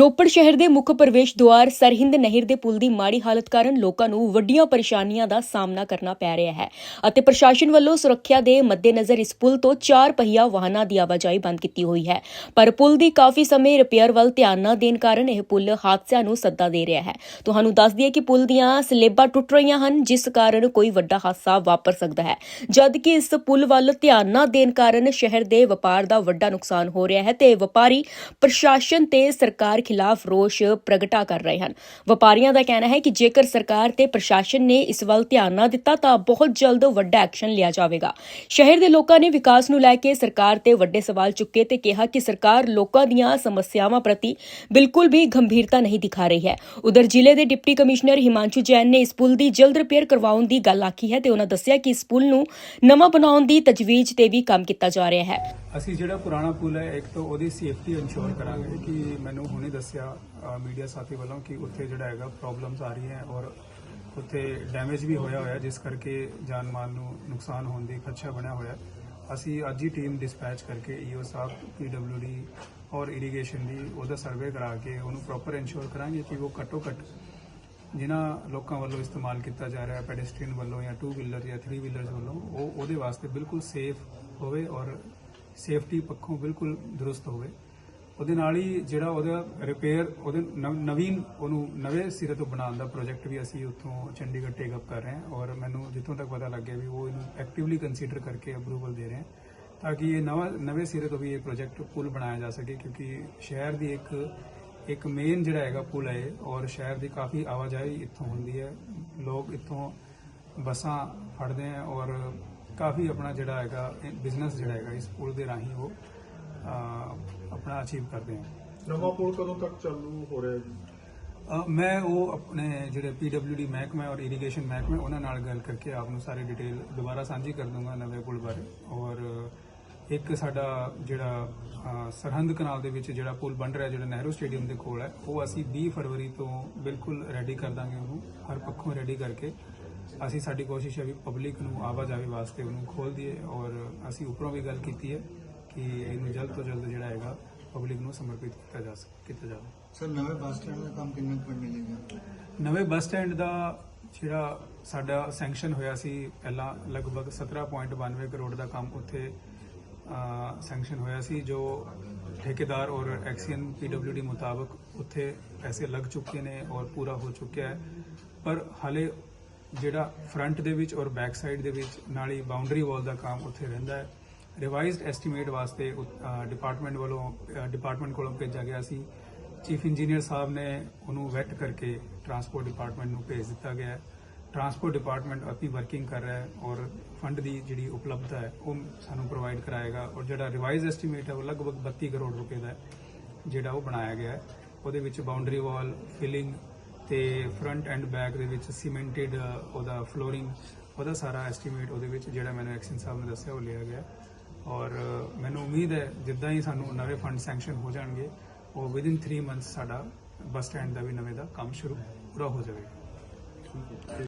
ਰੋਪੜ ਸ਼ਹਿਰ ਦੇ ਮੁੱਖ ਪ੍ਰਵੇਸ਼ ਦੁਆਰ ਸਰਹਿੰਦ ਨਹਿਰ ਦੇ ਪੁਲ ਦੀ ਮਾੜੀ ਹਾਲਤ ਕਾਰਨ ਲੋਕਾਂ ਨੂੰ ਵੱਡੀਆਂ ਪਰੇਸ਼ਾਨੀਆਂ ਦਾ ਸਾਹਮਣਾ ਕਰਨਾ ਪੈ ਰਿਹਾ ਹੈ ਅਤੇ ਪ੍ਰਸ਼ਾਸਨ ਵੱਲੋਂ ਸੁਰੱਖਿਆ ਦੇ ਮੱਦੇਨਜ਼ਰ ਇਸ ਪੁਲ ਤੋਂ ਚਾਰ ਪਹੀਆ ਵਾਹਨਾਂ ਦੀ ਆਵਾਜਾਈ ਬੰਦ ਕੀਤੀ ਹੋਈ ਹੈ। ਪਰ ਪੁਲ ਦੀ ਕਾਫੀ ਸਮੇਂ ਰਿਪੇਅਰ ਵੱਲ ਧਿਆਨ ਨਾ ਦੇਣ ਕਾਰਨ ਇਹ ਪੁਲ ਹਾਦਸਿਆਂ ਨੂੰ ਸੱਦਾ ਦੇ ਰਿਹਾ ਹੈ। ਤੁਹਾਨੂੰ ਦੱਸ ਦਈਏ ਕਿ ਪੁਲ ਦੀਆਂ ਸਲੇਬਾਂ ਟੁੱਟ ਰਹੀਆਂ ਹਨ, ਜਿਸ ਕਾਰਨ ਕੋਈ ਵੱਡਾ ਹਾਦਸਾ ਵਾਪਰ ਸਕਦਾ ਹੈ। ਜਦ ਕਿ ਇਸ ਪੁਲ ਵੱਲ ਧਿਆਨ ਨਾ ਦੇਣ ਕਾਰਨ ਸ਼ਹਿਰ ਦੇ ਵਪਾਰ ਦਾ ਵੱਡਾ ਨੁਕਸਾਨ ਹੋ ਰਿਹਾ ਹੈ ਤੇ ਵਪਾਰੀ, ਪ੍ਰਸ਼ਾਸਨ ਤੇ ਸਰਕਾਰ ਖਿਲਾਫ ਰੋਸ਼ ਪ੍ਰਗਟਾ ਕਰ ਰਹੇ ਹਨ। ਵਪਾਰੀਆਂ ਦਾ ਕਹਿਣਾ ਹੈ ਕਿ ਜੇਕਰ ਸਰਕਾਰ ਤੇ ਪ੍ਰਸ਼ਾਸਨ ਨੇ ਇਸ ਵੱਲ ਧਿਆਨ ਨਾ ਦਿੱਤਾ, ਤਾਂ ਬਹੁਤ ਜਲਦ ਵੱਡਾ ਐਕਸ਼ਨ ਲਿਆ ਜਾਵੇਗਾ। ਸ਼ਹਿਰ ਦੇ ਲੋਕਾਂ ਨੇ ਵਿਕਾਸ ਨੂੰ ਲੈ ਕੇ ਸਰਕਾਰ ਤੇ ਵੱਡੇ ਸਵਾਲ ਚੁੱਕੇ ਤੇ ਕਿਹਾ ਕਿ ਸਰਕਾਰ ਲੋਕਾਂ ਦੀਆਂ ਸਮੱਸਿਆਵਾਂ ਪ੍ਰਤੀ ਬਿਲਕੁਲ ਵੀ ਗੰਭੀਰਤਾ ਨਹੀਂ ਦਿਖਾ ਰਹੀ ਹੈ। ਉਧਰ ਜ਼ਿਲ੍ਹੇ ਦੇ ਡਿਪਟੀ ਕਮਿਸ਼ਨਰ ਹਿਮਾਂਸ਼ੂ ਜੈਨ ਨੇ ਇਸ ਪੁਲ ਦੀ ਜਲਦ ਰਿਪੇਅਰ ਕਰਵਾਉਣ ਦੀ ਗੱਲ ਆਖੀ ਹੈ ਤੇ ਉਹਨਾਂ ਦੱਸਿਆ ਕਿ ਇਸ ਪੁਲ ਨੂੰ ਨਵਾਂ ਬਣਾਉਣ ਦੀ ਤਜਵੀਜ਼ ਤੇ ਵੀ ਕੰਮ ਕੀਤਾ ਜਾ ਰਿਹਾ ਹੈ। ਅਸੀਂ ਜਿਹੜਾ ਪੁਰਾਣਾ ਪੁਲ ਹੈ, ਇੱਕ ਤਾਂ ਉਹਦੀ ਸੇਫਟੀ ਇਨਸ਼ੋਰ ਕਰਾਂਗੇ ਕਿ ਮੈਨੂੰ ਹੁਣੇ ਦੱਸਿਆ ਮੀਡੀਆ ਸਾਥੀ ਵੱਲੋਂ ਕਿ ਉੱਥੇ ਜਿਹੜਾ ਹੈਗਾ ਪ੍ਰੋਬਲਮਸ ਆ ਰਹੀਆਂ ਔਰ ਉੱਥੇ ਡੈਮੇਜ ਵੀ ਹੋਇਆ ਹੋਇਆ ਜਿਸ ਕਰਕੇ ਜਾਨ ਮਾਲ ਨੂੰ ਨੁਕਸਾਨ ਹੋਣ ਦੀ ਖਦਸ਼ਾ ਬਣਿਆ ਹੋਇਆ ਅਸੀਂ ਅੱਜ ਹੀ ਟੀਮ ਡਿਸਪੈਚ ਕਰਕੇ ਈਓ ਸਾਹਿਬ ਪੀਡਬਲਯੂਡੀ ਔਰ ਇਰੀਗੇਸ਼ਨ ਦੀ ਉਹਦਾ ਸਰਵੇ ਕਰਾ ਕੇ ਉਹਨੂੰ ਪ੍ਰੋਪਰ ਇਨਸ਼ੋਰ ਕਰਾਂਗੇ ਕਿ ਉਹ ਘੱਟੋ ਘੱਟ ਜਿਨ੍ਹਾਂ ਲੋਕਾਂ ਵੱਲੋਂ ਇਸਤੇਮਾਲ ਕੀਤਾ ਜਾ ਰਿਹਾ ਹੈ ਪੈਡੈਸਟਰੀਅਨ ਵੱਲੋਂ ਜਾਂ ਟੂ ਵੀਲਰ ਜਾਂ 3 ਵੀਲਰਸ ਵੱਲੋਂ, ਉਹ ਉਹਦੇ ਵਾਸਤੇ ਬਿਲਕੁਲ ਸੇਫ ਹੋਵੇ ਔਰ ਸੇਫਟੀ ਪੱਖੋਂ ਬਿਲਕੁਲ ਦਰੁਸਤ ਹੋਵੇ। ਉਹਦੇ ਨਾਲ ਹੀ ਜਿਹੜਾ ਉਹਦਾ ਰਿਪੇਅਰ ਉਹਦੇ ਨਵ- ਨਵੀਨ ਉਹਨੂੰ ਨਵੇਂ ਸਿਰੇ ਤੋਂ ਬਣਾਉਣ ਦਾ ਪ੍ਰੋਜੈਕਟ ਵੀ ਅਸੀਂ ਉੱਥੋਂ ਚੰਡੀਗੜ੍ਹ ਟੇਕ ਅਪ ਕਰ ਰਹੇ ਹਾਂ ਔਰ ਮੈਨੂੰ ਜਿੱਥੋਂ ਤੱਕ ਪਤਾ ਲੱਗਿਆ ਵੀ ਉਹ ਇਹਨੂੰ ਐਕਟਿਵਲੀ ਕੰਸੀਡਰ ਕਰਕੇ ਅਪਰੂਵਲ ਦੇ ਰਹੇ ਹਨ ਤਾਂ ਕਿ ਇਹ ਨਵਾਂ, ਨਵੇਂ ਸਿਰੇ ਤੋਂ ਵੀ ਇਹ ਪ੍ਰੋਜੈਕਟ ਪੁਲ ਬਣਾਇਆ ਜਾ ਸਕੇ ਕਿਉਂਕਿ ਸ਼ਹਿਰ ਦੀ ਇੱਕ ਇੱਕ ਮੇਨ ਜਿਹੜਾ ਹੈਗਾ ਪੁਲ ਹੈ ਇਹ ਔਰ ਸ਼ਹਿਰ ਦੀ ਕਾਫੀ ਆਵਾਜਾਈ ਇੱਥੋਂ ਹੁੰਦੀ ਹੈ। ਲੋਕ ਇੱਥੋਂ ਬੱਸਾਂ ਫੜਦੇ ਹੈ ਔਰ ਕਾਫੀ ਆਪਣਾ ਜਿਹੜਾ ਹੈਗਾ ਬਿਜ਼ਨਸ ਜਿਹੜਾ ਹੈਗਾ ਇਸ ਪੁਲ ਦੇ ਰਾਹੀਂ ਉਹ ਆਪਣਾ ਅਚੀਵ ਕਰਦੇ ਹੈ ਨਵਾਂ ਪੁਲ ਕਦੋਂ ਤੱਕ ਚਾਲੂ ਹੋ ਰਿਹਾ ਜੀ? ਮੈਂ ਉਹ ਆਪਣੇ ਜਿਹੜੇ PWD ਮਹਿਕਮਾ ਔਰ ਇਰੀਗੇਸ਼ਨ ਮਹਿਕਮਾ ਉਹਨਾਂ ਨਾਲ ਗੱਲ ਕਰਕੇ ਆਪ ਨੂੰ ਸਾਰੀ ਡਿਟੇਲ ਦੁਬਾਰਾ ਸਾਂਝੀ ਕਰ ਦੂੰਗਾ ਨਵੇਂ ਪੁਲ ਬਾਰੇ। ਔਰ ਇੱਕ ਸਾਡਾ ਜਿਹੜਾ ਸਰਹੰਦ ਕਨਾਲ ਦੇ ਵਿੱਚ ਜਿਹੜਾ ਪੁਲ ਬਣ ਰਿਹਾ ਜਿਹੜਾ ਨਹਿਰੂ ਸਟੇਡੀਅਮ ਦੇ ਕੋਲ ਹੈ ਉਹ ਅਸੀਂ 20 ਫਰਵਰੀ ਤੋਂ ਬਿਲਕੁਲ ਰੈਡੀ ਕਰ ਦਾਂਗੇ ਉਹਨੂੰ ਹਰ ਪੱਖੋਂ ਰੈਡੀ ਕਰਕੇ। ਅਸੀਂ ਸਾਡੀ ਕੋਸ਼ਿਸ਼ ਹੈ ਵੀ ਪਬਲਿਕ ਨੂੰ ਆਵਾਜਾਈ ਵਾਸਤੇ ਉਹਨੂੰ ਖੋਲ ਦਈਏ ਔਰ ਅਸੀਂ ਉੱਪਰੋਂ ਵੀ ਗੱਲ ਕੀਤੀ ਹੈ ਕਿ ਇਹਨੂੰ ਜਲਦ ਤੋਂ ਜਲਦ ਜਿਹੜਾ ਹੈਗਾ ਪਬਲਿਕ ਨੂੰ ਸਮਰਪਿਤ ਕੀਤਾ ਜਾ ਸਕ ਕੀਤਾ ਜਾਵੇ। ਸਰ ਨਵੇਂ ਬੱਸ ਸਟੈਂਡ ਦਾ ਕੰਮ ਕਿੰਨਾ ਕੁ ਮਿਲੇਗਾ ਨਵੇਂ ਬੱਸ ਸਟੈਂਡ ਦਾ ਜਿਹੜਾ ਸਾਡਾ ਸੈਂਕਸ਼ਨ ਹੋਇਆ ਸੀ ਪਹਿਲਾਂ ਲਗਭਗ 17.92 ਕਰੋੜ ਦਾ ਕੰਮ ਉੱਥੇ ਸੈਂਕਸ਼ਨ ਹੋਇਆ ਸੀ ਜੋ ਠੇਕੇਦਾਰ ਔਰ ਐਕਸੀਅਨ ਪੀਡਬਲਯੂਡੀ ਮੁਤਾਬਕ ਉੱਥੇ ਪੈਸੇ ਲੱਗ ਚੁੱਕੇ ਨੇ ਔਰ ਪੂਰਾ ਹੋ ਚੁੱਕਿਆ ਹੈ। ਪਰ ਹਲੇ ਜਿਹੜਾ ਫਰੰਟ ਦੇ ਵਿੱਚ ਔਰ ਬੈਕ ਸਾਈਡ ਦੇ ਵਿੱਚ ਨਾਲ ਹੀ ਬਾਉਂਡਰੀ ਵਾਲ ਦਾ ਕੰਮ ਉੱਥੇ ਰਹਿੰਦਾ ਹੈ। ਰਿਵਾਈਜ਼ਡ ਐਸਟੀਮੇਟ ਵਾਸਤੇ ਡਿਪਾਰਟਮੈਂਟ ਵੱਲੋਂ ਡਿਪਾਰਟਮੈਂਟ ਕੋਲੋਂ ਭੇਜਿਆ ਗਿਆ ਸੀ। ਚੀਫ ਇੰਜੀਨੀਅਰ ਸਾਹਿਬ ਨੇ ਉਹਨੂੰ ਵੈਟ ਕਰਕੇ ਟਰਾਂਸਪੋਰਟ ਡਿਪਾਰਟਮੈਂਟ ਨੂੰ ਭੇਜ ਦਿੱਤਾ ਗਿਆ ਹੈ। ਟਰਾਂਸਪੋਰਟ ਡਿਪਾਰਟਮੈਂਟ ਆਪਣੀ ਵਰਕਿੰਗ ਕਰ ਰਿਹਾ ਹੈ ਔਰ ਫੰਡ ਦੀ ਜਿਹੜੀ ਉਪਲਬਧਤਾ ਹੈ, ਉਹ ਸਾਨੂੰ ਪ੍ਰੋਵਾਈਡ ਕਰਾਏਗਾ ਔਰ ਜਿਹੜਾ ਰਿਵਾਈਜ਼ ਐਸਟੀਮੇਟ ਹੈ, ਉਹ ਲਗਭਗ 32 ਕਰੋੜ ਰੁਪਏ ਦਾ ਜਿਹੜਾ ਉਹ ਬਣਾਇਆ ਗਿਆ ਹੈ। ਉਹਦੇ ਵਿੱਚ ਬਾਉਂਡਰੀ ਵਾਲ ਫਿਲਿੰਗ ਤੇ ਫਰੰਟ ਐਂਡ ਬੈਕ ਦੇ ਵਿੱਚ ਸੀਮੈਂਟਡ ਉਹਦਾ ਫਲੋਰਿੰਗ ਉਹਦਾ ਸਾਰਾ ਐਸਟੀਮੇਟ ਉਹਦੇ ਵਿੱਚ ਜਿਹੜਾ ਮੈਨੂੰ ਐਕਸ਼ਨ ਸਾਹਿਬ ਨੇ ਦੱਸਿਆ ਉਹ ਲਿਆ ਗਿਆ। ਔਰ ਮੈਨੂੰ ਉਮੀਦ ਹੈ ਜਿੱਦਾਂ ਹੀ ਸਾਨੂੰ ਨਵੇਂ ਫੰਡ ਸੈਂਕਸ਼ਨ ਹੋ ਜਾਣਗੇ, ਉਹ ਵਿਦਿਨ 3 ਮੰਥਸ ਸਾਡਾ ਬੱਸ ਸਟੈਂਡ ਦਾ ਵੀ ਨਵੇਂ ਦਾ ਕੰਮ ਸ਼ੁਰੂ ਪੂਰਾ ਹੋ ਜਾਵੇਗਾ।